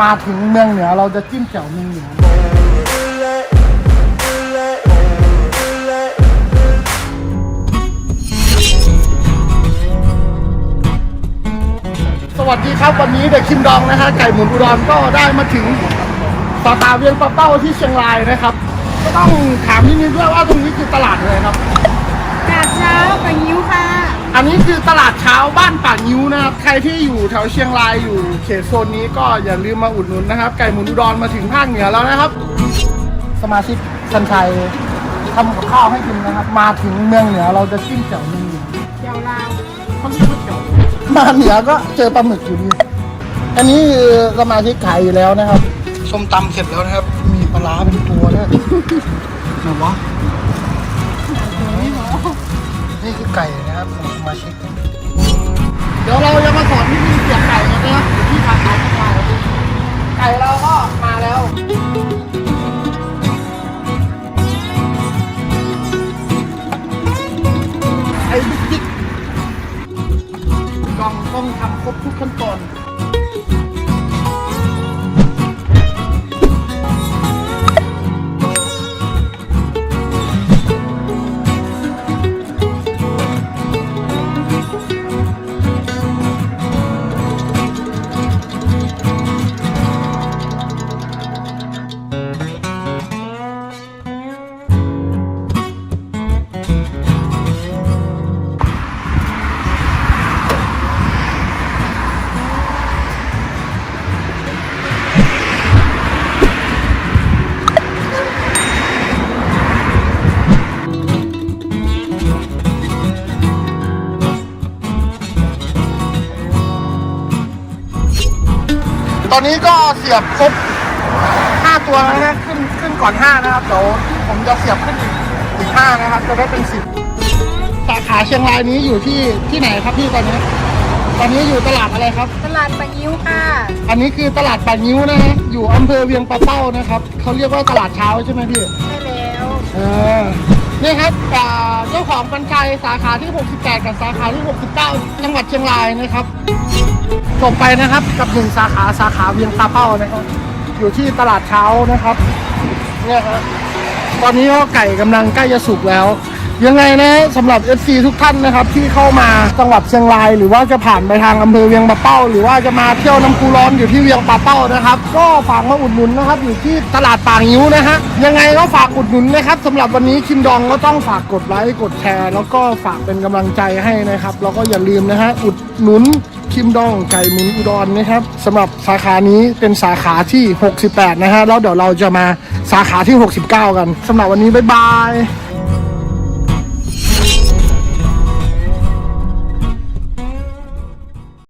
มาถึงเมืองเหนือเราจะจิ้มแจ่วเมืองเหนือ สวัสดีครับวันนี้เด็กคิมดองนะฮะไก่หมุนอุดรก็ได้มาถึงสาขาเวียงปะเป้าที่เชียงรายนะครับ ก็ต้องถามนิดนึงด้วยว่าตรงนี้คือตลาดอะไรครับ กาดเช้าปะยิ้วค่ะ อันนี้คือตลาดเช้าบ้านป่างิ้วนะครับใครที่อยู่แถวเชียงรายอยู่เขตโซนนี้ก็อย่าลืมมาอุดหนุนนะครับ ไก่หมุนอุดรมาถึงภาคเหนือแล้วนะครับ สมาชิกชันชัยทำกับข้าวให้กินนะครับ มาถึงเมืองเหนือเราจะจิ้มแจ่วเมืองเหนือเดี๋ยวเราเขาเรียกว่าแจ่วมาเหนือก็เจอปลาหมึกอยู่ดี อันนี้คือสมาชิกขายอยู่แล้วนะครับส้มตำเสร็จแล้วนะครับ มีปลาร้าเป็นตัวด้วยไหนวะนี่คือไก่นะ ครับของสมาชิกเดี๋ยวเราจะมาสอนวิธีเสียบไก่กันนะครับที่ทางขายไก่ไก่เราก็มาแล้วไอ้บิ๊กบิ๊กต้องต้องทำครบทุกขั้นตอน ตอนนี้ก็เสียบครบ5ตัวแล้วนะขึ้นขึ้นก่อน 5 นะครับเดี๋ยวผมจะเสียบขึ้นอีกอีก5นะครับจะได้เป็น 10สาขาเชียงรายนี้อยู่ที่ที่ไหนครับพี่ตอนนี้ ตอนนี้อยู่ตลาดอะไรครับ ตลาดปะยิ้วค่ะ อันนี้คือตลาดป่านิ้วนะฮะอยู่อำเภอเวียงปะเป้านะครับเขาเรียกว่าตลาดเช้าใช่ไหมพี่ ใช่แล้ว เออ นี่ครับอ่าเจ้าของบัญชัยสาขาที่ 68 กับสาขาที่ 69 จังหวัดเชียงรายนะครับจบไปนะครับกับหนึ่งสาขาสาขาเวียงตาเป้านะครับ อยู่ที่ตลาดเช้านะครับเนี่ยครับตอนนี้ก็ไก่กำลังใกล้จะสุกแล้ว ยังไงนะสำหรับ FC ทุกท่านนะครับที่เข้ามาจังหวัดเชียงราย หรือว่าจะผ่านไปทางอำเภอเวียงปะเป้า หรือว่าจะมาเที่ยวน้ำพุร้อนอยู่ที่เวียงปะเป้านะครับ ก็ฝากมาอุดหนุนนะครับอยู่ที่ตลาดปางิ้วนะฮะยังไงก็ฝากอุดหนุนนะครับสำหรับวันนี้คิมดองก็ต้องฝากกดไลค์กดแชร์แล้วก็ฝากเป็นกำลังใจให้นะครับแล้วก็อย่าลืมนะฮะอุดหนุนคิมดองไก่หมุนอุดรนะครับสำหรับสาขานี้เป็นสาขาที่ 68 นะฮะแล้วเดี๋ยวเราจะมาสาขาที่ 69 กันสำหรับวันนี้บ๊ายบาย